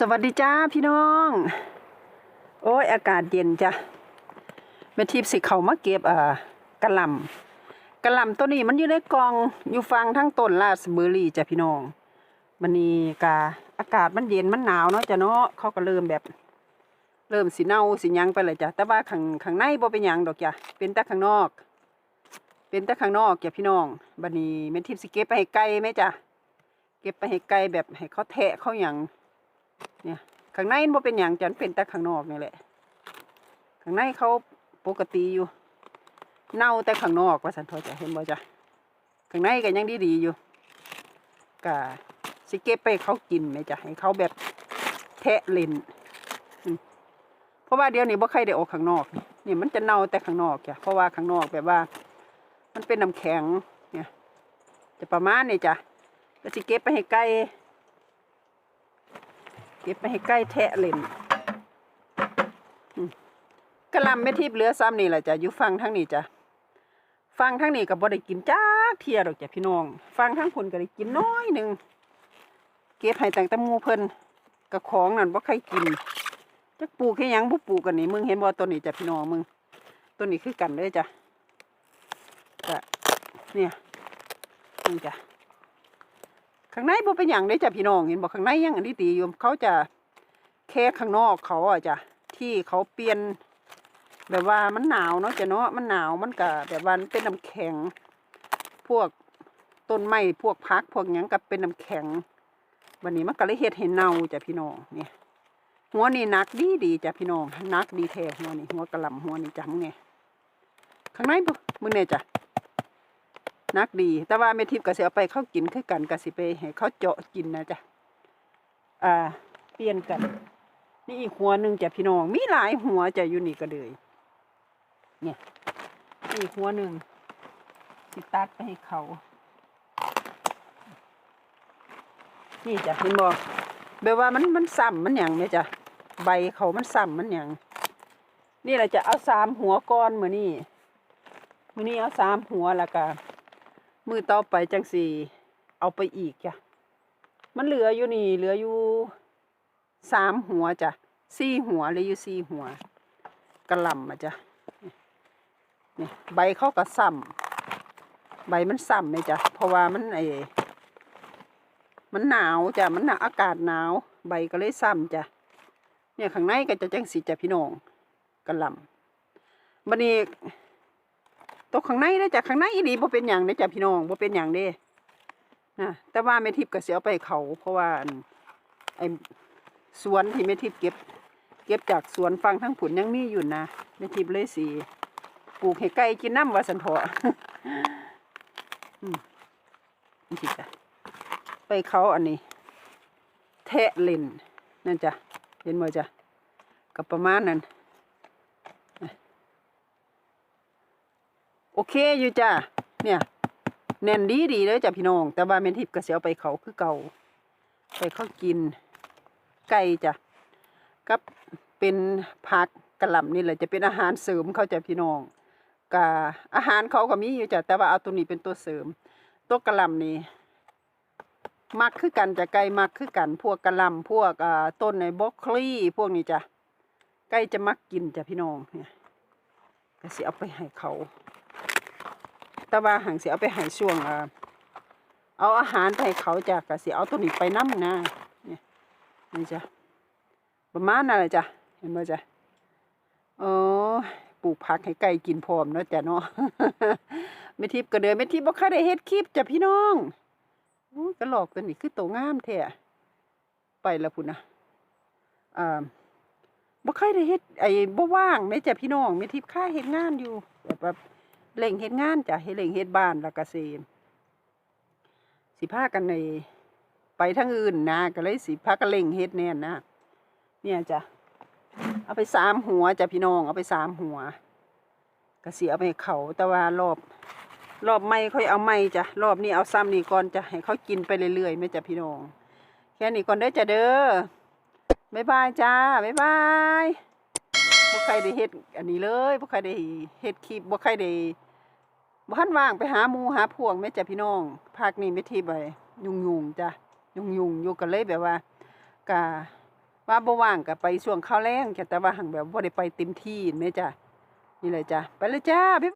สวัสดีจ้าพี่น้อง โอ้ยอากาศเย็นจ้ะแม่ทิพย์สิเขามาเก็บอ่ากระลำกระลำตัวนี้มันอยู่ในกองอยู่ฟังทั้งต้นราสเบอร์รี่จ้ะพี่น้องมันนี่กาอากาศมันเย็นมันหนาวเนาะจ้ะเนาะเขาก็เริ่มแบบ เริ่มสิเน่าสิหยังไปเลยจ้ะแต่ว่าข้างข้างในบ่เป็นยังดอกจ้ะเป็นแต่ข้างนอก เป็นแต่ข้างนอกจ้ะพี่น้องบัดนี้แม่ทิพย์สิเก็บไปให้ไก่ไหมจ้ะเก็บไปให้ไก่แบบให้เขาแทะเขาหยัง เนี่ยข้างในมันเป็นอย่างจันเป็นแต่ข้างนอกนี่แหละ ข้างในเขาปกติอยู่ เน่าแต่ข้างนอกว่าสันทอจะเห็นบ่จ้ะข้างในก็ยังดีดีๆอยู่ก็สิเก็บไปเขากินไหมจ้ะให้เขาแบบแทะเลนเพราะว่าเดี๋ยวนี้บ่ใครได้ออกข้างนอกนี่มันจะเน่าแต่ข้างนอกจ้ะเพราะว่าข้างนอกแบบว่า มันเป็นน้ำแข็งเนี่ยจะประมาณนี้จ้ะแล้วสิเก็บไปให้ไก่ เก็บไปให้ใกล้แทะเล่นอืมกะลำไม่ทิพเหลือซ้ำนี่แหละจ้ะอยู่ฟังทั้งนี้จ้ะฟังทั้งนี้ก็บ่ได้กินจ้าเทียดอกจ้ะพี่น้อง ฟังทั้งผลก็ได้กินน้อยหนึ่งเก็บให้แต่งตะมูเพิ่นกะของนั่นบ่ใครกินจักปลูกแค่ยังบ่ปลูกกันนี่มึงเห็นบ่ต้นนี้จ้ะพี่น้องมึงต้นนี้คือกันเลยจ้ะก็เนี่ยนี่จ้ะ ข้างในบ่เป็นหยังเด้จ้ะพี่น้องเห็นบอกข้างในยังอันนี้ตีอยู่เขาจะแค่ข้างนอกเขาอะจ้ะที่เขาเปลี่ยน แบบว่ามันหนาวเนาะจ้ะเนาะมันหนาวมันก็แบบว่ามันเป็นน้ำแข็ง พวกต้นไม้พวกพักพวกยังกับเป็นน้ำแข็งวันนี้มันก็เลยเฮ็ดให้เน่าจ้ะพี่น้องเนี่ยหัวนี่นักดีดีจ้ะพี่น้องนักดีแท้หัวนี่หัวกระลำหัวนี่จ้ะมึงไงข้างในบ่มึงเนี่ยจ้ะ นักดี แต่ว่าแม่ทิพย์ก็สิเอไปเขากินคือกันก็สิไปให้เขาเจาะกินนะจ๊ะอ่า เปลี่ยนกัน นี่อีกหัวหนึ่งจ้ะพี่น้อง มีหลายหัวจะอยู่นี่ก็เลยเนี่ยนี่อีกหัวหนึ่งสิตัดไปให้เขา นี่จ้ะเห็นบอกแบบว่ามันมันซ้ำมันหยังเนี่ยจ้ะใบเขามันซ้ำมันหยังนี่แหละจะเอาสามหัวก้อนมือนี่มือนี่เอาสามหัวล้วก็ มือต่อไปจังสี่เอาไปอีกจ้ะมันเหลืออยู่นี่ เหลืออยู่สามหัวจ้ะสี่หัวเลยอยู่สี่หัวกระลำอะจ้ะนี่ใบเขาก็ซ้ำใบมันซ้ำเลยจ้ะเพราะว่ามันไอมันหนาวจ้ะมันหนาอากาศหนาว ใบก็เลยซ้ำจ้ะเนี่ยข้างในก็จะจังสีจ้ะพี่น้องกระลำบันนี้ ตกข้างในนะจ้ะข้างในอีหลีบ่เป็นหยังนะจ้ะพี่น้องบ่เป็นหยังเด้นะแต่ว่าแม่ทิพย์ก็เสิเอาไปเขา เพราะว่าไอ้สวนที่แม่ทิพย์เก็บ เก็บจากสวนฟังทั้งผุนยังมีอยู่นะแม่ทิพย์เลยสิปลูกให้ไก่กินน้ำวาสันเถาะอืมนี่จ้ะไปเขาอันนี้ แทะเล่นนั่นจ้ะเห็นบ่จ้ะก็ประมาณนั้น โอเคอยู่จ้ะเนี่ยแน่นดีดีเลยจ้ะพี่น้อง แต่ว่าแม่ทิพย์ก็เสียไปเขาคือเก่า ไปเขากิน ไก่จ้ะกับเป็นผักกระหล่ำนี่แหละจะเป็นอาหารเสริมเขาจ้ะพี่น้องกะอาหารเขาก็มีอยู่จ้ะแต่ว่าเอาตัวนี้เป็นตัวเสริม ตัวกระหล่ำนี่มักคือกันจ้ะไก่มักคือกัน พวกกระหล่ำพวกต้นในบล็อกคลีพวกนี้จ้ะไก่จะมักกินจ้ะพี่น้องเนี่ยก็สิเอาไปให้เขา แต่ว่าหังสิเอาไปให้ช่วงเอาอาหารไปให้เขาจ้ะก็สิเอาตัวนี้ไปน้ำนะเนี่ยนี่จ้ะประมาณนั่นแหละจ้ะเห็นไหมจ้ะอ๋อปลูกผักให้ไก่กินพร้อมเนาะจ้ะเนาะไม่ทิพย์ก็เดินไม่ทิพย์บ่ค่อยได้เฮ็ดคลิปจ้ะพี่น้องกระหลอกตัวนี้คือโตงามแท้ไปแล้วพุ่นนะอ่าบ่ค่อยได้เฮ็ดไอ้บ่ว่างแม่จ้ะพี่น้องไม่ทิพย์ค่าเฮ็ดงานอยู่แบบ เล่งเฮ็ดงานจ้ะเฮ็ดเล่งเฮ็ดบ้านแล้วก็สิสิพากันในไปทางอื่นนะก็เลยสิพากันเล่งเฮ็ดแน่นนะเนี่ยจ้ะเอาไปสามหัวจ้ะพี่น้องเอาไปสามหัวก็สิเอาไปเขาแต่ว่ารอบ รอบไม่ค่อยเอาไม่จ้ะรอบนี้เอาซ้ำนี่ก่อนจ้ะให้เขากินไปเรื่อยๆไม่จ้ะพี่น้อง แค่นี้ก่อนเด้จ้ะเด้อบ๊ายบายจ้าบ๊ายบายบ่ใครได้เฮ็ดอันนี้เลยบ่ใครได้เฮ็ดคลิปบ่ใครได้ บ้านว่างไปหาหมูหาพวงแม่จ้ะพี่น้องภาคนี้ไม่ทีไปยุงยุงจ้ะยุ่งอยู่กันเลยแบบว่ากะว่าบ่ว่างก็ไปช่วงข้าวแรงจ้ะแต่ว่าหังแบบบ่ได้ไปเต็มที่แม่จ้ะนี่เลยจ้ะไปเลยจ้าพี่